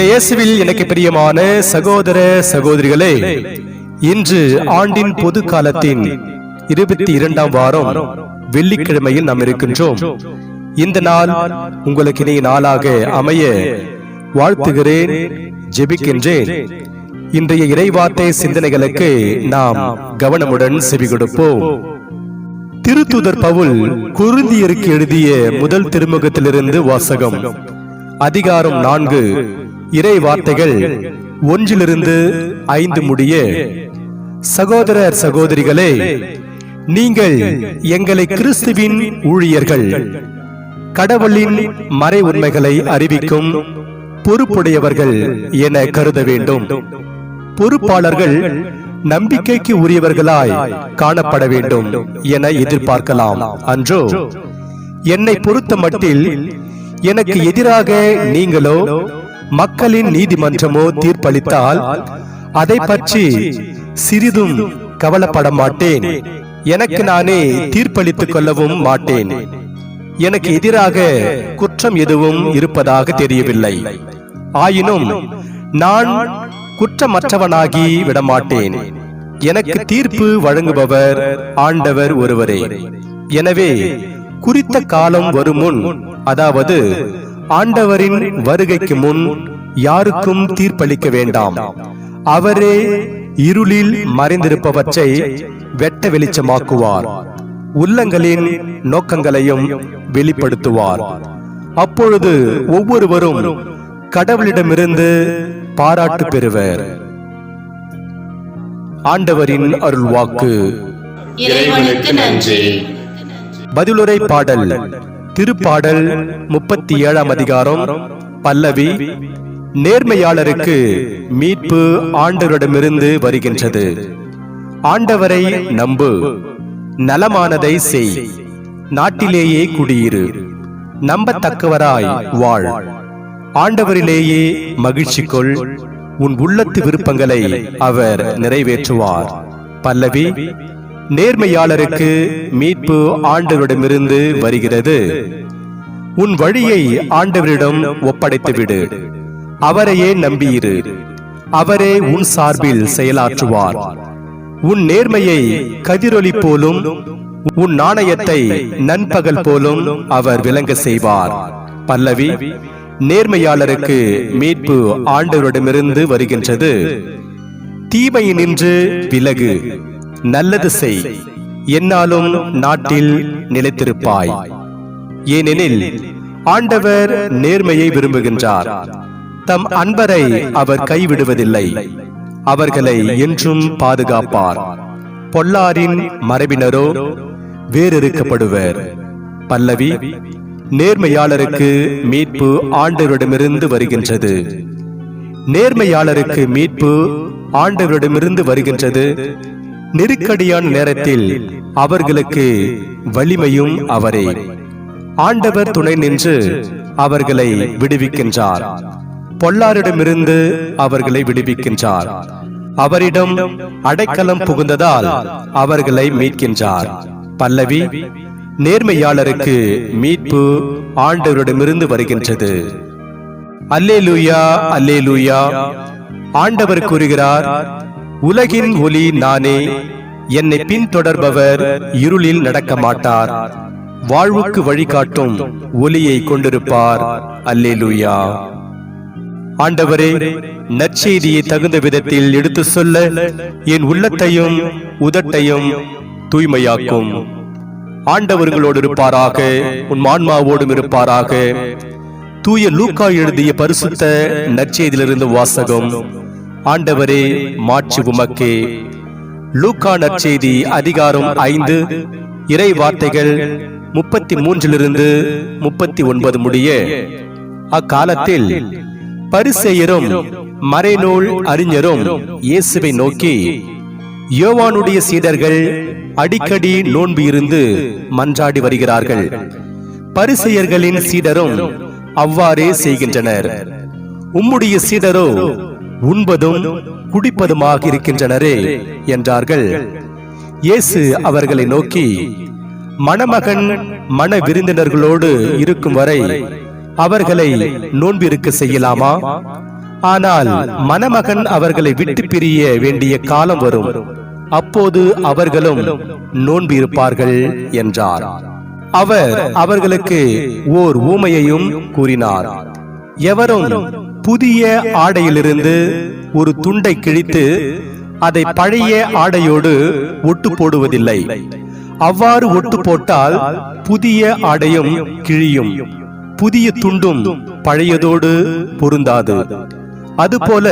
இயேசுவில் எனக்கு பிரியமான சகோதர சகோதரிகளே இன்று ஆண்டின் பொது காலத்தின் இருபத்தி இரண்டாம் வாரம் வெள்ளிக்கிழமையில் நாம் இருக்கின்றோம். இந்த நாள் உங்களுக்கு இணைய நாளாக அமைய வாழ்த்துகிறேன் ஜெபிக்கின்றேன். இன்றைய இறைவார்த்தை சிந்தனைகளுக்கு நாம் கவனமுடன் செவி கொடுப்போம். திருத்துதர் பவுல் குருந்தியருக்கு எழுதிய முதல் திருமுகத்திலிருந்து வாசகம் அதிகாரம் நான்கு இறை வார்த்தைகள் ஒன்றிலிருந்து ஐந்து முடிய. சகோதரர் சகோதரிகளே நீங்கள் எங்களை கிறிஸ்துவின் ஊழியர்கள். கடவுளின் மறை உண்மைகளை அறிவிக்கும் பொறுப்புடையவர்கள் என கருத வேண்டும். பொறுப்பாளர்கள் நம்பிக்கைக்கு உரியவர்களாய் காணப்பட வேண்டும் என எதிர்பார்க்கலாம். அன்றோ என்னை பொறுத்த மட்டில் எனக்கு எதிராக நீங்களோ மக்களின் நீதிமன்றமோ தீர்ப்பளித்தால் அதை பற்றி சிறிதும் கவலைப்பட மாட்டேன். எனக்கு நானே தீர்ப்பளித்துக் கொள்ளவும் மாட்டேன். எனக்கு எதிராக குற்றம் எதுவும் இருப்பதாக தெரியவில்லை. ஆயினும் நான் குற்றமற்றவனாகி விடமாட்டேன். எனக்கு தீர்ப்பு வழங்குபவர் ஆண்டவர் ஒருவரே. எனவே குறித்த காலம் வரும் முன் அதாவது ஆண்டவரின் வருகைக்கு முன் யாருக்கும் தீர்ப்பளிக்க வேண்டாம். அவரே இருளில் மறைந்திருப்பவற்றை வெட்ட வெளிச்சமாக்குவார். உள்ளங்களின் நோக்கங்களையும் வெளிப்படுத்துவார். அப்பொழுது ஒவ்வொருவரும் கடவுளிடமிருந்து பாராட்டு பெறுவர். ஆண்டவரின் அருள் வாக்கு பதிலுரை பாடல். திருப்பாடல் முப்பத்தி ஏழாம் அதிகாரம் பல்லவி நேர்மையாளருக்கு மீட்பு ஆண்டவரிடமிருந்து வருகின்றது. ஆண்டவரை நம்பு நலமானதை செய் நாட்டிலேயே குடியிரு நம்பத்தக்கவராய் வாழ். ஆண்டவரிலேயே மகிழ்ச்சி கொள் உன் உள்ளத்து விருப்பங்களை அவர் நிறைவேற்றுவார். பல்லவி நேர்மையாளருக்கு மீட்பு ஆண்டவரிடமிருந்து வருகிறது. உன் வழியை ஆண்டவரிடம் ஒப்படைத்து விடு அவரையே நம்பியிரு. அவரே உன் சார்பில் செயலாற்றுவார். உன் நேர்மையை கதிரொலி போலும் உன் நாணயத்தை நண்பகல் போலும் அவர் விளங்க செய்வார். பல்லவி நேர்மையாளருக்கு மீட்பு ஆண்டவரிடமிருந்து வருகின்றது. தீமையினின்று விலகு. நல்லது செய். என்னாலும் நாட்டில் நிலைத்திருப்பாய். ஏனெனில் ஆண்டவர் நேர்மையை விரும்புகின்றார். தம் அன்பரை அவர் கைவிடுவதில்லை. அவர்களை என்றும் பாதுகாப்பார். பொல்லாரின் மரபினரோ வேறெடுக்கப்படுவர் பல்லவி நேர்மையாளருக்கு மீட்பு ஆண்டவரிடமிருந்து வருகின்றது. நேர்மையாளருக்கு மீட்பு ஆண்டவரிடமிருந்து வருகின்றது. நெருக்கடியான நேரத்தில் அவர்களுக்கு வலிமையும் அவரே. ஆண்டவர் துணை நின்று அவர்களை விடுவிக்கின்றார். பொல்லாரிடமிருந்து அவர்களை விடுவிக்கின்றார். அவரிடம் அடைக்கலம் புகுந்ததால் அவர்களை மீட்கின்றார். பல்லவி நேர்மையாளருக்கு மீட்பு ஆண்டவரிடமிருந்து வருகின்றது. அல்லேலூயா அல்லேலூயா. ஆண்டவர் கூறுகிறார் உலகின் ஒளி நானே. என்னை பின்தொடர்பவர் இருளில் நடக்க மாட்டார் வாழ்வுக்கு வழிகாட்டும் ஒளியை கொண்டிருப்பார். அல்லேலூயா. ஆண்டவரே நற்செய்தியை தகுந்த விதத்தில் எடுத்து சொல்ல என் உள்ளத்தையும் உதட்டையும் தூய்மையாக்கும். ஆண்டவர்களோடு இருப்பாராக. உன் ஆன்மாவோடும் இருப்பாராக. தூய லூக்கா எழுதிய பரிசுத்த நற்செய்தியிலிருந்து வாசகம். ஆண்டவரே மாட்சி உமக்கே. லூக்கா நற்செய்தி அதிகாரம் ஐந்து இறை வார்த்தைகள் முப்பத்தி மூன்றிலிருந்து முப்பத்தி ஒன்பது முடிய அக்காலத்தில் பரிசெயரும் மறைநூல் அறிஞரும் இயேசுவை நோக்கி யோவானுடைய சீடர்கள் அடிக்கடி நோன்பு இருந்து மன்றாடி வருகிறார்கள். பரிசெயர்களின் சீடரும் அவ்வாறே செய்கின்றனர். உம்முடைய சீடரோ உண்பதும் குடிப்பதுமாக இருக்கின்றனரே என்றார்கள். இயேசு அவர்களை நோக்கி மணமகன் மன விருந்தினர்களோடு இருக்கும் வரை அவர்களை நோன்பிருக்க செய்யலாமா? ஆனால் மணமகன் அவர்களை விட்டு பிரிய வேண்டிய காலம் வரும். அப்போது அவர்களும் நோன்பு இருப்பார்கள் என்றார். அவர் அவர்களுக்கு ஓர் ஊமையையும் கூறினார். எவரும் புதிய ஆடையிலிருந்து ஒரு துண்டை கிழித்து அதை பழைய ஆடையோடு ஒட்டு போடுவதில்லை. அவ்வாறு ஒட்டு போட்டால் புதிய ஆடையும் கிழியும். புதிய துண்டும் பழையதோடு பொருந்தாது. அதுபோல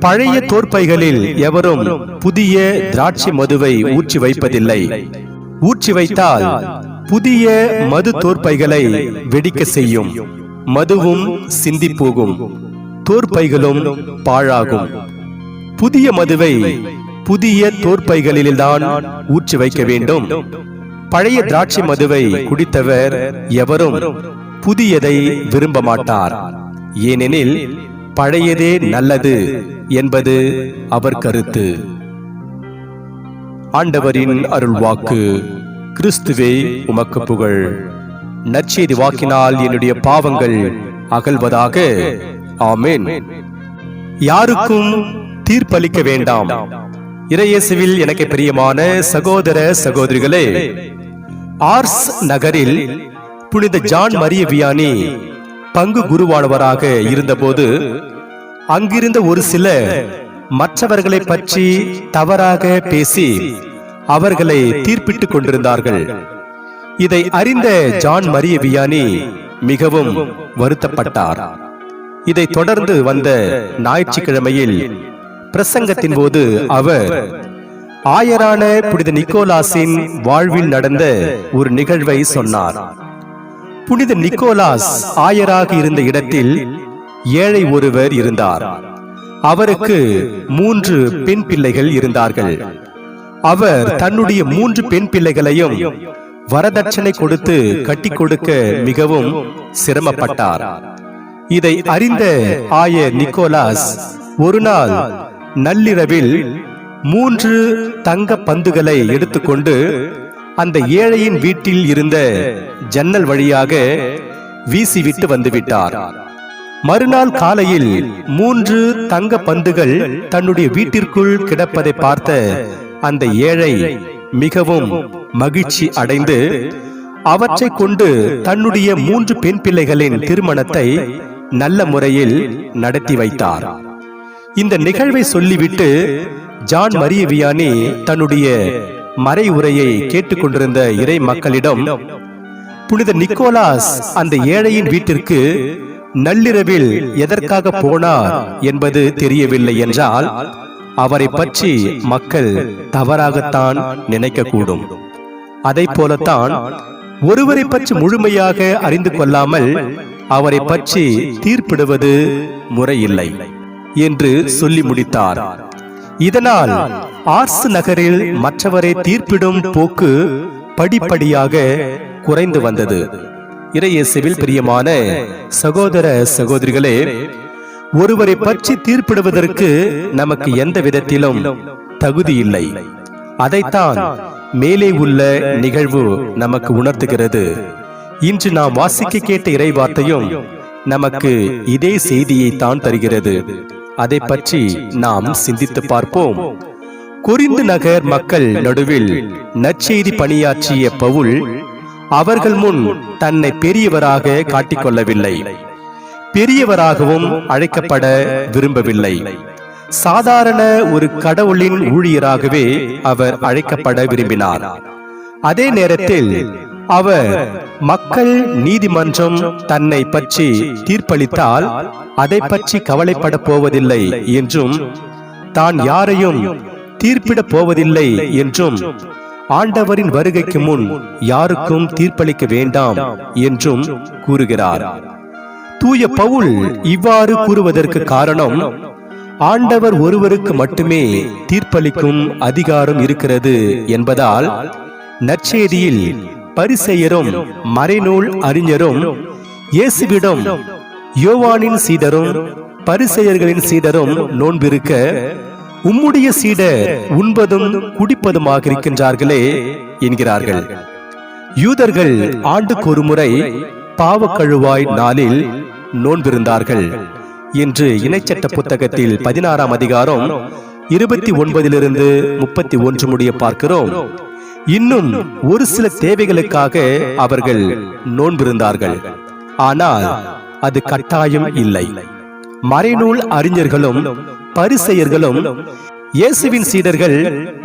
பழைய தோற்பைகளில் எவரும் புதிய திராட்சை மதுவை ஊற்றி வைப்பதில்லை. ஊற்றி வைத்தால் புதிய மது தோற்பைகளை வெடிக்க செய்யும். மதுவும் சிந்தி போகும் தோற்பைகளும் பாழாகும். புதிய மதுவை புதிய தோற்பைகளில்தான் ஊற்றி வைக்க வேண்டும். பழைய திராட்சை மதுவை குடித்தவர் எவரும் புதியதை விரும்ப மாட்டார். ஏனெனில் பழையதே நல்லது என்பது அவர் கருத்து. ஆண்டவரின் அருள்வாக்கு கிறிஸ்துவே உமக்கு புகழ். நற்செய்தி வாக்கினால் என்னுடைய பாவங்கள் அகல்வதாக. ஆமேன். யாருக்கும் தீர்ப்பளிக்க வேண்டாம். இறையேசுவில் எனக்கு பிரியமான சகோதர சகோதரிகளே ஆர்ஸ் நகரில் புனித ஜான் மரிய வியானி பங்கு குருவானவராக இருந்தபோது அங்கிருந்த ஒரு சில மற்றவர்களை பற்றி தவறாக பேசி அவர்களை தீர்ப்பிட்டுக் கொண்டிருந்தார்கள். இதை அறிந்த ஜான் மரிய வியானி மிகவும் வருத்தப்பட்டார். இதை தொடர்ந்து வந்த ஞாயிற்றுக்கிழமையில் பிரசங்கத்தின் போது அவர் ஆயரான புனித நிக்கோலாஸின் வாழ்வில் நடந்த ஒரு நிகழ்வை சொன்னார். புனித நிக்கோலாஸ் ஆயராக இருந்த இடத்தில் ஏழை ஒருவர் இருந்தார். அவருக்கு மூன்று பெண் பிள்ளைகள் இருந்தார்கள். அவர் தன்னுடைய மூன்று பெண் பிள்ளைகளையும் வரதட்சணை கொடுத்து கட்டி கொடுக்க மிகவும் சிரமப்பட்டார். இதை அறிந்த ஆயர் நிக்கோலாஸ் ஒரு நாள் நள்ளிரவில் மூன்று தங்க பந்துகளை எடுத்துக்கொண்டு அந்த ஏழையின் வீட்டில் இருந்த ஜன்னல் வழியாக வீசிவிட்டு வந்துவிட்டார். மறுநாள் காலையில் மூன்று தங்க பந்துகள் தன்னுடைய வீட்டிற்குள் கிடப்பதை பார்த்த அந்த ஏழை மிகவும் மகிழ்ச்சி அடைந்து அவற்றை கொண்டு தன்னுடைய மூன்று பெண் பிள்ளைகளின் திருமணத்தை நல்ல முறையில் நடத்தி வைத்தார். இந்த நிகழ்வை சொல்லிவிட்டு ஜான் மரிய வியானி தன்னுடைய மறை உரையை கேட்டுக்கொண்டிருந்த இறை மக்களிடம் புனித நிக்கோலாஸ் அந்த ஏழையின் வீட்டிற்கு நள்ளிரவில் எதற்காக போனார் என்பது தெரியவில்லை என்றால் அவரை பற்றி மக்கள் தவறாகத்தான் நினைக்கக்கூடும். அதை போலத்தான் ஒருவரை பற்றி முழுமையாக அறிந்து கொள்ளாமல் அவரை பற்றி தீர்ப்பிடுவது முறையில்லை என்று சொல்லி முடித்தார். இதனால் ஆர்ஸ் நகரில் மற்றவரை தீர்ப்பிடும் போக்கு படிப்படியாக குறைந்து வந்தது. இறையேசுவில் பிரியமான சகோதர சகோதரிகளே ஒருவரை பற்றி தீர்ப்பிடுவதற்கு நமக்கு எந்த விதத்திலும் தகுதி இல்லை. அதைத்தான் மேலே உள்ள நிகழ்வு நமக்கு உணர்த்துகிறது. இன்று நாம் வாசிக்க கேட்ட இறைவார்த்தையும் நமக்கு இதே செய்தியை தான் தருகிறது. அதை பற்றி நாம் சிந்தித்து பார்ப்போம். குறிந்து நகர் மக்கள் நடுவில் நற்செய்தி பணியாற்றிய பவுல் அவர்கள் முன் தன்னை பெரியவராக காட்டிக்கொள்ளவில்லை பெரியவராகவும் அழைக்கப்பட விரும்பவில்லை. சாதாரண ஒரு கடவுளின் ஊழியராகவே அவர் அழைக்கப்பட விரும்பினார். அதே நேரத்தில் அவர் மக்கள் நீதிமன்றம் தன்னை பற்றி தீர்ப்பளித்தால் அதை பற்றி கவலைப்பட போவதில்லை என்றும் தான் யாரையும் தீர்ப்பிட போவதில்லை என்றும் ஆண்டவரின் வருகைக்கு முன் யாருக்கும் தீர்ப்பளிக்க வேண்டாம் என்றும் கூறுகிறார். தூய பவுல் இவ்வாறு கூறுவதற்கு காரணம் ஆண்டவர் ஒருவருக்கு மட்டுமே தீர்ப்பளிக்கும் அதிகாரம் இருக்கிறது என்பதால் நற்செய்தியில் பரிசெயரும் மறைநூல் அறிஞரும் இயேசுவிடம் யோவானின் சீடரும் பரிசெயர்களின் சீடரும் நோன்பிருக்க உம்முடைய சீடர் உண்பதும் குடிப்பதுமாக இருக்கின்றார்களே என்கிறார்கள். யூதர்கள் ஆண்டுக்கு ஒரு முறை பாவக்கழுவாய் நாளில் நோன்பிருந்தார்கள். என்று இணைச்சட்ட புத்தகத்தில் பதினாறாம் அதிகாரம் இருபத்தி ஒன்பதிலிருந்து முப்பத்தி ஒன்று முடிய பார்க்கிறோம். இன்னும் ஒரு சில தேவைகளுக்காக அவர்கள் நோன்பிருந்தார்கள். ஆனால் அது கட்டாயம் இல்லை. மறைநூல் அறிஞர்களும் பரிசெயர்களும் இயேசுவின் சீடர்கள்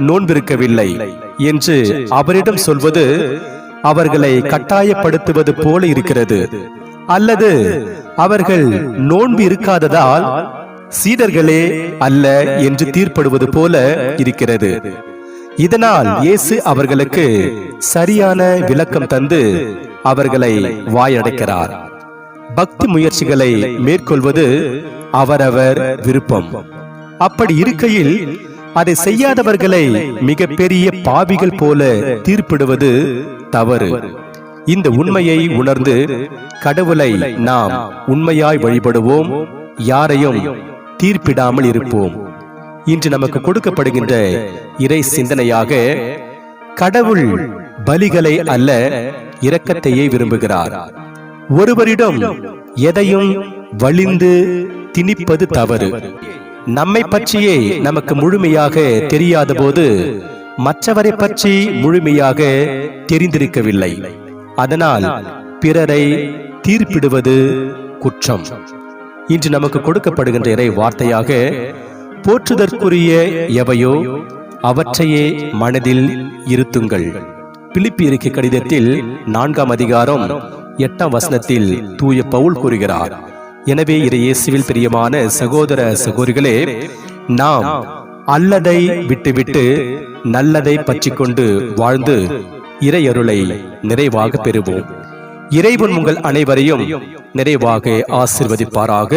நோன்பிருக்கவில்லை என்று அவரிடம் சொல்வது அவர்களை கட்டாயப்படுத்துவது போல இருக்கிறது. அல்லது அவர்கள் நோன்பு இருக்காததால் சீடர்களே அல்ல என்று தீர்ப்படுவது போல இருக்கிறது. இதனால் இயேசு அவர்களுக்கு சரியான விளக்கம் தந்து அவர்களை வாயடைக்கிறார். பக்தி முயற்சிகளை மேற்கொள்வது அவரவர் விருப்பம். அப்படி இருக்கையில் அதை செய்யாதவர்களை மிக பெரிய பாவிகள் போல தீர்ப்பிடுவது தவறு. இந்த உண்மையை உணர்ந்து கடவுளை நாம் உண்மையாய் வழிபடுவோம் யாரையும் தீர்ப்பிடாமல் இருப்போம். இன்று நமக்கு கொடுக்கப்படுகின்ற இறை சிந்தனையாக கடவுள் பலிகளை அல்ல இரக்கத்தையே விரும்புகிறார். ஒருவரிடம் எதையும் வலிந்து திணிப்பது தவறு. நம்மை பற்றியே நமக்கு முழுமையாக தெரியாத போது மற்றவரை பற்றி முழுமையாக தெரிந்திருக்கவில்லை. அதனால் பிறரை தீர்ப்பிடுவது குற்றம். இன்று நமக்கு கொடுக்கப்படுகின்ற இறை வார்த்தையாக போற்றுதற்குரிய எவையோ அவற்றையே மனதில் இருத்துங்கள். பிலிப்பியருக்கு கடிதத்தில் நான்காம் அதிகாரம் எட்டாம் வசனத்தில் தூய பவுல் கூறுகிறார். எனவே இறையேசுவில் பிரியமான சகோதர சகோதரிகளே நாம் அல்லதை விட்டுவிட்டு நல்லதை பற்றி கொண்டு வாழ்ந்து இறையருளை நிறைவாக பெறுவோம். இறைவன் உங்கள் அனைவரையும் நிறைவாக ஆசிர்வதிப்பாராக.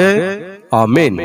ஆமேன்.